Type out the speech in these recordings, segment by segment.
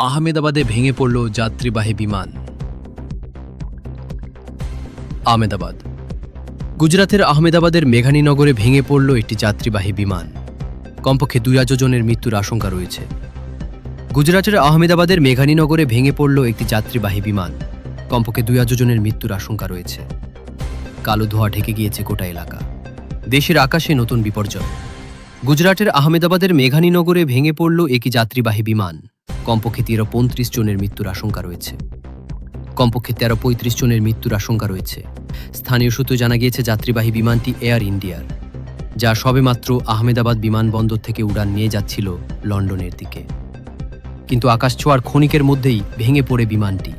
আহমেদাবাদে ভেঙে পড়ল যাত্রীবাহী বিমান। আহমেদাবাদ। গুজরাতের আহমেদাবাদের মেঘানীনগরে ভেঙে পড়ল একটি যাত্রীবাহী বিমান। কমপক্ষে দুই জনের মৃত্যুর আশঙ্কা রয়েছে। গুজরাটের আহমেদাবাদের মেঘানীনগরে ভেঙে পড়ল একটি যাত্রীবাহী বিমান। কমপক্ষে দুই জনের মৃত্যুর আশঙ্কা রয়েছে। কালো ধোঁয়া ঢেকে গিয়েছে গোটা এলাকা। দেশের আকাশে নতুন বিপর্যয়। গুজরাটের আহমেদাবাদের মেঘানীনগরে ভেঙে পড়ল একটি যাত্রীবাহী বিমান। কমপক্ষে তেরো পঁয়ত্রিশ জনের মৃত্যুর আশঙ্কা রয়েছে। কমপক্ষে তেরো পঁয়ত্রিশ জনের মৃত্যুর আশঙ্কা রয়েছে। স্থানীয় সূত্রে জানা গিয়েছে, যাত্রীবাহী বিমানটি এয়ার ইন্ডিয়ার, যা সবেমাত্র আহমেদাবাদ বিমানবন্দর থেকে উড়ান নিয়ে যাচ্ছিল লন্ডনের দিকে। কিন্তু আকাশ ছোঁয়ার ক্ষণিকের মধ্যেই ভেঙে পড়ে বিমানটি।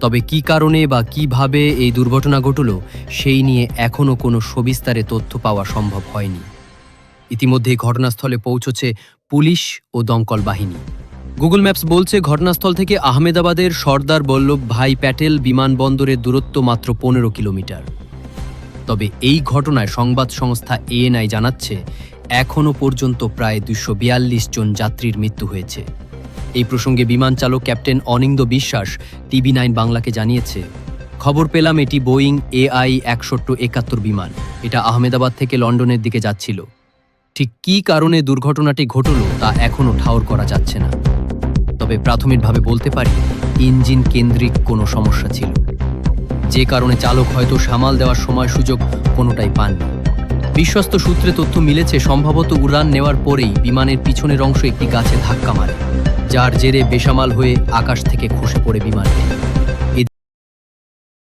তবে কি কারণে বা কীভাবে এই দুর্ঘটনা ঘটল, সেই নিয়ে এখনও কোনো সবিস্তারে তথ্য পাওয়া সম্ভব হয়নি। ইতিমধ্যেই ঘটনাস্থলে পৌঁছেছে পুলিশ ও দমকল বাহিনী। গুগল ম্যাপস বলছে, ঘটনাস্থল থেকে আহমেদাবাদের সর্দার বল্লভ ভাই প্যাটেল বিমানবন্দরের দূরত্ব মাত্র পনেরো কিলোমিটার। তবে এই ঘটনায় সংবাদ সংস্থা এএনআই জানাচ্ছে এখনও পর্যন্ত প্রায় দুশো জন যাত্রীর মৃত্যু হয়েছে। এই প্রসঙ্গে বিমান চালক ক্যাপ্টেন অনিন্দ বিশ্বাস, টিভি নাইন বাংলাকে জানিয়েছে, খবর পেলাম এটি বোয়িং এআই একষট্ট একাত্তর বিমান। এটা আহমেদাবাদ থেকে লন্ডনের দিকে যাচ্ছিল। ঠিক কী কারণে দুর্ঘটনাটি ঘটল তা এখনও ঠাউর করা যাচ্ছে না। তবে প্রাথমিকভাবে বলতে পারি, ইঞ্জিন কেন্দ্রিক কোনো সমস্যা ছিল। যে কারণে চালক হয়তো সামাল দেওয়ার সময় সুযোগ কোনোটাই পাননি। বিশ্বস্ত সূত্রে তথ্য মিলেছে, সম্ভবত উড়ান নেওয়ার পরেই বিমানের পিছনের অংশ একটি গাছে ধাক্কা মারে, যার জেরে বেসামাল হয়ে আকাশ থেকে খসে পড়ে বিমানটি।